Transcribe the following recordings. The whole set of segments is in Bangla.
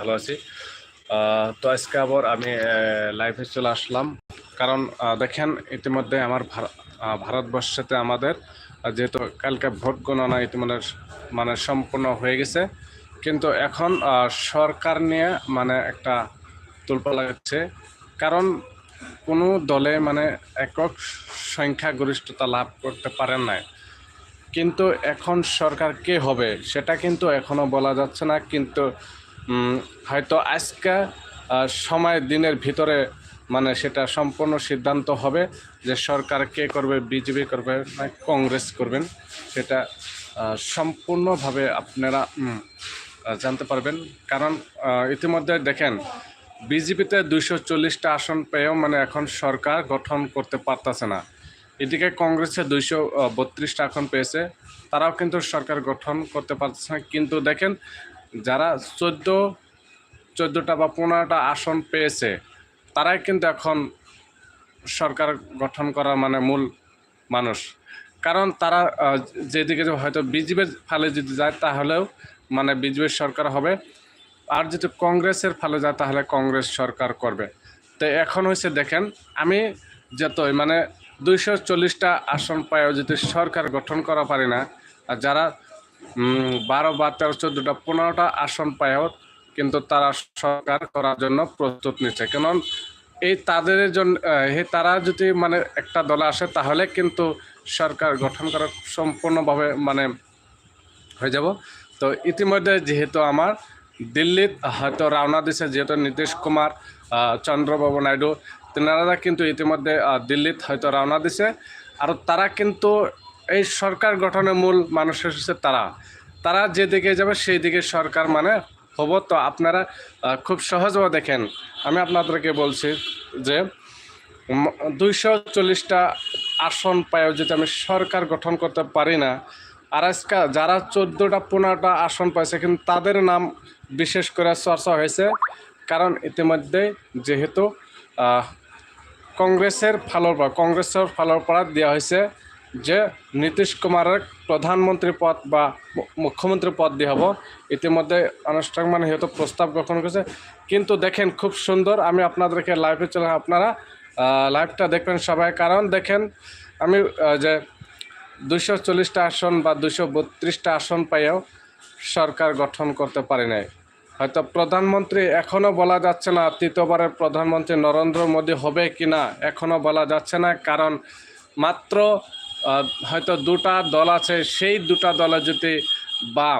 ভালো আছি। তো আজকে আবার আমি লাইভে চলে আসলাম। কারণ দেখেন, ইতিমধ্যে আমার ভারতবর্ষেতে আমাদের যেহেতু কালকে ভোট গণনা ইতিমধ্যে মানে সম্পূর্ণ হয়ে গেছে, কিন্তু এখন সরকার নিয়ে মানে একটা তুলপা লাগাচ্ছে কারণ, কোনো দলে মানে একক সংখ্যাগরিষ্ঠতা লাভ করতে পারেন নাই। কিন্তু এখন সরকার কে হবে, সেটা কিন্তু এখনও বলা যাচ্ছে না। কিন্তু হয়তো আজকে সময় দিনের ভিতরে মানে সেটা সম্পূর্ণ সিদ্ধান্ত হবে যে সরকার কে করবে, বিজেপি করবে, না কংগ্রেস করবেন। সেটা সম্পূর্ণভাবে আপনারা জানতে পারবেন। কারণ ইতিমধ্যে দেখেন, বিজেপিতে দুইশো চল্লিশটা আসন পেয়েও মানে এখন সরকার গঠন করতে পারতেছে না। এদিকে কংগ্রেসে দুইশো বত্রিশটা আসন পেয়েছে, তারাও কিন্তু সরকার গঠন করতে পারছে না। কিন্তু দেখেন যারা চোদ্দ, চোদ্দোটা বা পনেরোটা আসন পেয়েছে, তারাই কিন্তু এখন সরকার গঠন করার মানে মূল মানুষ। কারণ তারা যেদিকে হয়তো বিজেপির ফালে যদি যায়, তাহলেও মানে বিজেপির সরকার হবে। আর যদি কংগ্রেসের ফালে যায়, তাহলে কংগ্রেস সরকার করবে। তো এখন হয়েছে দেখেন, আমি যতই মানে দুইশো চল্লিশটা আসন পায়ও যদি সরকার গঠন করা পারি না, আর যারা বারো বা তেরো চোদ্দোটা, পনেরোটা আসন পায়ও কিন্তু তারা সরকার করার জন্য প্রস্তুত নিচ্ছে। কারণ এই তাদের জন্য তারা যদি মানে একটা দলে আসে, তাহলে কিন্তু সরকার গঠন করা সম্পূর্ণভাবে মানে হয়ে যাব। তো ইতিমধ্যে যেহেতু আমার, দিল্লিত হয়তো রওনা দিছে যেহেতু নীতিশ কুমার চন্দ্রবাবু নাইডু, তেনারা কিন্তু ইতিমধ্যে দিল্লিত হয়তো রওনা দিছে। আর তারা কিন্তু এই সরকার গঠনের মূল মানুষ হচ্ছে তারা। তারা যেদিকে যাবে সেই দিকে সরকার মানে হব। তো আপনারা খুব সহজভাবে দেখেন। আমি আপনাদেরকে বলছি যে দুইশো চল্লিশটা আসন পায়ও যদি আমি সরকার গঠন করতে পারি না, আর আজকে যারা চোদ্দোটা, পনেরোটা আসন পাইছে, কিন্তু তাদের নাম বিশেষ করে চর্চা হয়েছে। কারণ ইতিমধ্যে যেহেতু কংগ্রেসের ফালোর পর কংগ্রেসের ফালোর পর দেওয়া হয়েছে যে নীতিশ কুমারের প্রধানমন্ত্রী পদ বা মুখ্যমন্ত্রী পদ দিয়ে হব, ইতিমধ্যে আনুষ্ঠানিক মানে হয়তো প্রস্তাব গ্রহণ করেছে। কিন্তু দেখেন, খুব সুন্দর। আমি আপনাদেরকে লাইভে চলে আপনারা লাইভটা দেখবেন সবাই। কারণ দেখেন, আমি যে দুশো চল্লিশটা আসন বা দুশো বত্রিশটা আসন পাইও সরকার গঠন করতে পারে নাই। হয়তো প্রধানমন্ত্রী এখনও বলা যাচ্ছে না তৃতীয়বারের প্রধানমন্ত্রী নরেন্দ্র মোদী হবে কি না এখনও বলা যাচ্ছে না। কারণ মাত্র হয়তো দুটা দল আছে সেই দুটা দলে যদি বা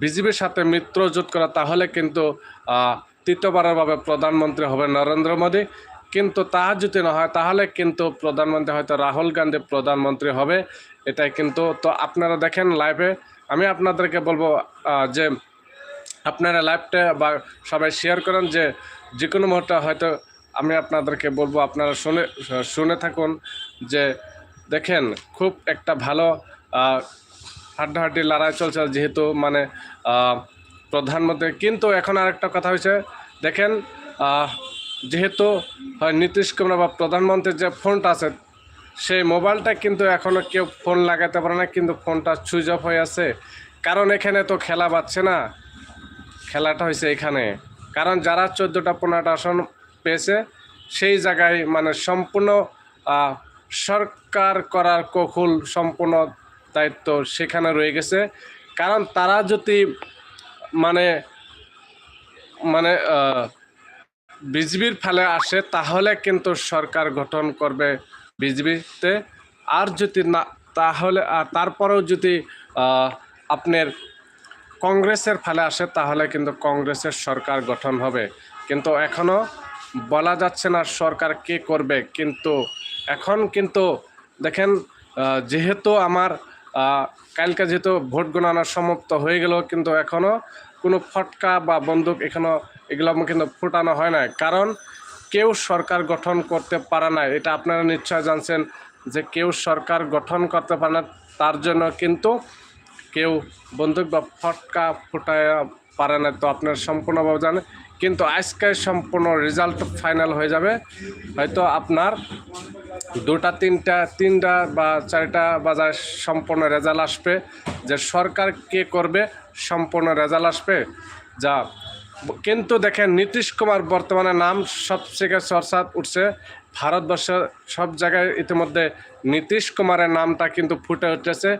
বিজেপির সাথে মিত্র জোট করা তাহলে কিন্তু আহ, তৃতীয়বারের ভাবে প্রধানমন্ত্রী হবে নরেন্দ্র মোদী। কিন্তু তা যদি না হয় তাহলে কিন্তু প্রধানমন্ত্রী হয়তো রাহুল গান্ধী প্রধানমন্ত্রী হবে। এটাই কিন্তু তো আপনারা দেখেন লাইভে আমি আপনাদেরকে বলব যে আপনারা লাইভটা বা সবাই শেয়ার করেন যে যে কোনো মুহূর্তে হয়তো আমি আপনাদেরকে বলব আপনারা শুনে শুনে থাকুন যে দেখেন, খুব একটা ভালো হাড্ডাহাড্ডি লড়াই চলছে যেহেতু মানে প্রধানমন্ত্রী। কিন্তু এখন আরেকটা কথা হয়েছে, দেখেন যেহেতু নীতিশ কুমার বা প্রধানমন্ত্রীর যে ফোনটা আছে, সেই মোবাইলটা কিন্তু এখনও কেউ ফোন লাগাতে পারে না, কিন্তু ফোনটা সুইচ অফ হয়ে আছে। কারণ এখানে তো খেলা পাচ্ছে না। খেলাটা হয়েছে এখানে। কারণ যারা চোদ্দোটা, পনেরোটা আসন পেয়েছে, সেই জায়গায় মানে সম্পূর্ণ সরকার করার কৌশল সম্পূর্ণ দায়িত্ব সেখানে রয়ে গেছে। কারণ তারা যদি মানে মানে বিজেপির ফেলে আসে, তাহলে কিন্তু সরকার গঠন করবে বিজেপিতে আর যদি না, তাহলে আর তারপরেও যদি আপনার কংগ্রেসের ফলে আসে, তাহলে কিন্তু কংগ্রেসের সরকার গঠন হবে। কিন্তু এখনও বলা যাচ্ছে না সরকার কে করবে, কিন্তু এখন কিন্তু দেখেন যেহেতু আমার কালকে যেহেতু ভোট গণনা সমাপ্ত হয়ে গেল, কিন্তু এখনও কোনো ফটকা বা বন্দুক এখনও এগুলো কিন্তু ফুটানো হয় না কারণ কেউ সরকার গঠন করতে পারে না এটা আপনারা নিশ্চয় জানছেন যে কেউ সরকার গঠন করতে পারে না, তার জন্য কিন্তু কেউ বন্দুক বা ফটকা ফুটায় পারে না তো আপনার সম্পূর্ণভাবে জানেন কিন্তু আজকে সম্পূর্ণ রেজাল্ট ফাইনাল হয়ে যাবে। হয়তো আপনার দুটা, তিনটা তিনটা বা চারটা বাজার সম্পূর্ণ রেজাল্ট আসবে। যে সরকার কে করবে, সম্পূর্ণ রেজাল্ট আসবে। যা, কিন্তু দেখেন নীতিশ কুমার বর্তমানে নাম সবথেকে চর্চা উঠছে। ভারতবর্ষের সব জায়গায় ইতিমধ্যে নীতিশ কুমারের নামটা কিন্তু ফুটে উঠেছে।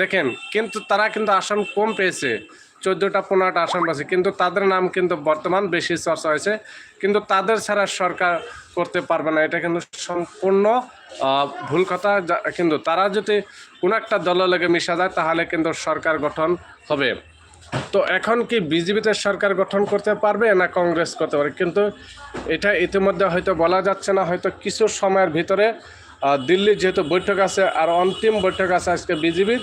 দেখেন, কিন্তু তারা কিন্তু আসন কম পেয়েছে। চোদ্দোটা, পনেরোটা আসন পেয়েছে কিন্তু তাদের নাম কিন্তু বর্তমান বেশি চর্চা হয়েছে। কিন্তু তাদের ছাড়া সরকার করতে পারবে না। এটা কিন্তু সম্পূর্ণ ভুল কথা। কিন্তু তারা যদি কোনো একটা দল লেগে মিশা যায়, তাহলে কিন্তু সরকার গঠন হবে। তো এখন কি বিজেপিতে সরকার গঠন করতে পারবে না কংগ্রেস করতে পারবে? কিন্তু এটা ইতিমধ্যে হয়তো বলা যাচ্ছে না। হয়তো কিছু সময়ের ভিতরে আহ, দিল্লি যেহেতু বৈঠক আছে আর অন্তিম বৈঠক আছে আজকে বিজেপির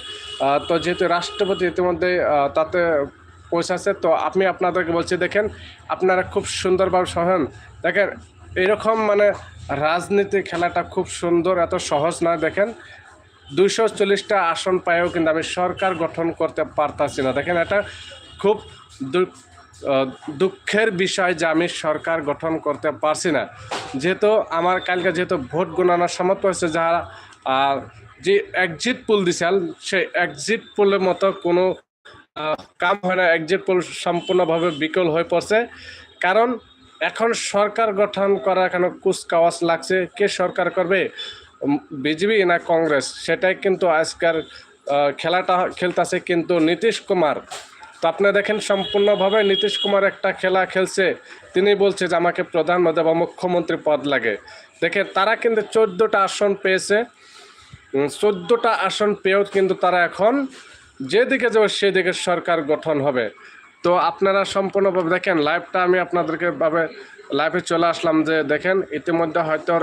তো যেহেতু রাষ্ট্রপতি ইতিমধ্যে তাতে পৌঁছাচ্ছে তো আমি আপনাদেরকে বলছি দেখেন আপনারা খুব সুন্দরভাবে সহেন। দেখেন এরকম মানে রাজনীতি খেলাটা খুব সুন্দর এত সহজ না দেখেন। দুইশো চল্লিশটা আসন পায়েও কিন্তু আমি সরকার গঠন করতে পারতাছি না। দেখেন এটা খুব দুঃখের বিষয় যে আমি সরকার গঠন করতে পারছি না। যেহেতু আমার কালকে যেহেতু ভোট গণনার সমাপ্ত হয়েছে যারা যে এক্সিট পুল দিছেন, সেই এক্সিট পুলের মতো কোনো কাম হয় না। এক্সিট পুল সম্পূর্ণভাবে বিকল হয়ে পড়ছে। কারণ এখন সরকার গঠন করা কেন কুচকাওয়াজ লাগছে। কে সরকার করবে? বিজেপি না কংগ্রেস? সেটাই কিন্তু আজকের খেলাটা খেলতেছে কিন্তু নীতিশ কুমার। তো আপনি দেখেন, সম্পূর্ণভাবে নীতিশ কুমার একটা খেলা খেলছে। তিনি বলছে যে, আমাকে প্রধানমন্ত্রী বা মুখ্যমন্ত্রী পদ লাগে। দেখেন, তারা কিন্তু চোদ্দোটা আসন পেয়েছে। চোদ্দোটা আসন পেয়েও কিন্তু তারা এখন যেদিকে যাবে, সেদিকে সরকার গঠন হবে। তো আপনারা সম্পূর্ণভাবে দেখেন লাইভটা আমি আপনাদেরকে ভাবে লাইভে চলে আসলাম যে, দেখেন, ইতিমধ্যে হয়তো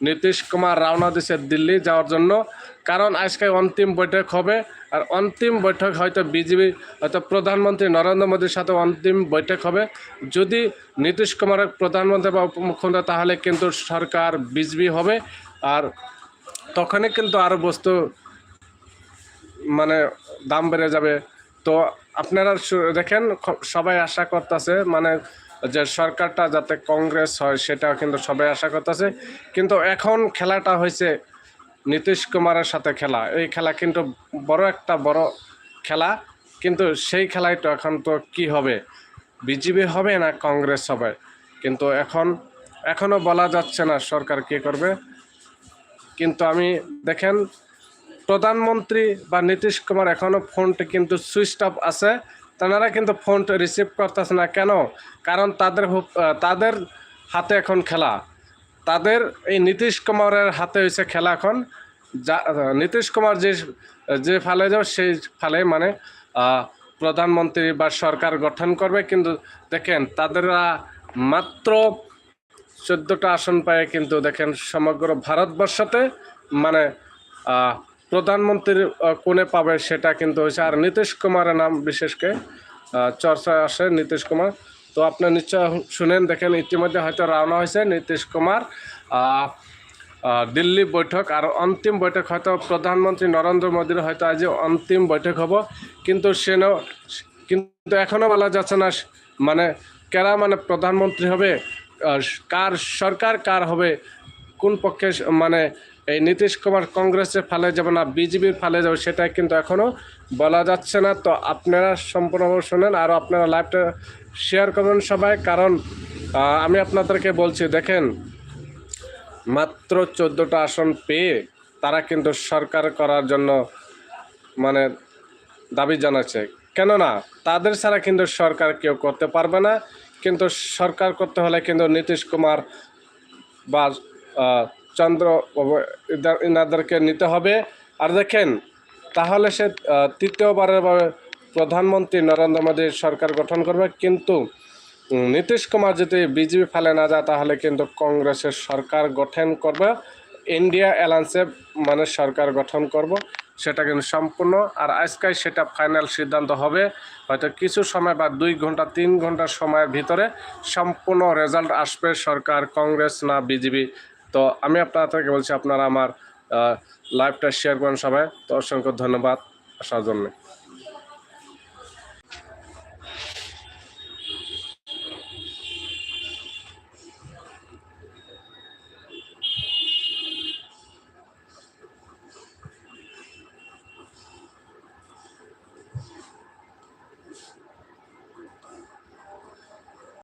নীতিশ কুমার রওনা দিছে দিল্লি যাওয়ার জন্য। কারণ আজকে অন্তিম বৈঠক হবে। আর অন্তিম বৈঠক হয়তো বিজেপি, হয়তো প্রধানমন্ত্রী নরেন্দ্র মোদীর সাথে অন্তিম বৈঠক হবে। যদি নীতিশ কুমারের প্রধানমন্ত্রী বা উপমুখ্যমন্ত্রী, তাহলে কিন্তু সরকার বিজেপি হবে। আর তখনই কিন্তু আরও বস্তু মানে দাম বেড়ে যাবে। তো আপনারা দেখেন সবাই আশা করতেছে মানে যে সরকারটা যাতে কংগ্রেস হয়, সেটাও কিন্তু সবাই আশা করতেছে। কিন্তু এখন খেলাটা হয়েছে নীতিশ কুমারের সাথে খেলা। এই খেলা কিন্তু বড় একটা বড় খেলা। কিন্তু সেই খেলায় তো এখন তো কি হবে? বিজেপি হবে না কংগ্রেস হবে? কিন্তু এখন এখনও বলা যাচ্ছে না সরকার কী করবে। কিন্তু আমি, দেখেন, প্রধানমন্ত্রী বা নীতিশ কুমার এখনও ফোনটি কিন্তু সুইচ অফ আছে। তারা কিন্তু ফোনটা রিসিভ করতেছে না। কেন? কারণ তাদের তাদের হাতে এখন খেলা। তাদের এই নীতিশ কুমারের হাতে হয়েছে খেলা এখন। যা নীতিশ কুমার যে যে ফালে যাও, সেই ফালে মানে প্রধানমন্ত্রী বা সরকার গঠন করবে। কিন্তু দেখেন, তাদেরা মাত্র চোদ্দোটা আসন পায় কিন্তু দেখেন সমগ্র ভারতবর্ষতে মানে প্রধানমন্ত্রীর কোণে পাবে সেটা কিন্তু হয়েছে। আর নীতিশ কুমারের নাম বিশেষকে চর্চায় আসে নীতিশ কুমার। তো আপনি নিশ্চয় শুনেন, দেখেন, ইতিমধ্যে হয়তো রওনা হয়েছে নীতিশ কুমার দিল্লি বৈঠক। আর অন্তিম বৈঠক হয়তো প্রধানমন্ত্রী নরেন্দ্র মোদীর, হয়তো আজ অন্তিম বৈঠক হব। কিন্তু সেন, কিন্তু এখনও বলা যাচ্ছে না মানে কারা মানে প্রধানমন্ত্রী হবে কার সরকার কার হবে, কোন পক্ষে মানে এই নীতিশ কুমার কংগ্রেসের ফালে যাবে না, বিজেপির ফালে যাবে, সেটা কিন্তু এখনও বলা যাচ্ছে না। তো আপনারা সম্পূর্ণভাবে শোনেন আর আপনারা লাইভটা শেয়ার করবেন সবাই, কারণ আমি আপনাদেরকে বলছি, দেখেন, মাত্র চোদ্দোটা আসন পেয়ে তারা কিন্তু সরকার করার জন্য মানে দাবি জানাচ্ছে। কেননা, তাদের ছাড়া কিন্তু সরকার কেউ করতে পারবে না, কিন্তু সরকার করতে হলে কিন্তু নীতিশ কুমার বা চন্দ্র এনাদেরকে নিতে হবে। আর দেখেন, তাহলে সে তৃতীয়বারের প্রধানমন্ত্রী নরেন্দ্র মোদী সরকার গঠন করবে। কিন্তু নীতিশ কুমার যদি বিজেপি ফেলে না যায়, তাহলে কিন্তু কংগ্রেসের সরকার গঠন করবে। ইন্ডিয়া অ্যালায়েন্সে মানে সরকার গঠন করব, সেটা কিন্তু সম্পূর্ণ। আর আজকে সেটা ফাইনাল সিদ্ধান্ত হবে, হয়তো কিছু সময় বা দুই ঘণ্টা, তিন ঘণ্টা সময়ের ভিতরে সম্পূর্ণ রেজাল্ট আসবে সরকার, কংগ্রেস না বিজেপি। তো আমি আপনাদেরকে বলছি, আপনারা আমার লাইভটা শেয়ার করেন সবাই। তো অসংখ্য ধন্যবাদ আসার জন্য।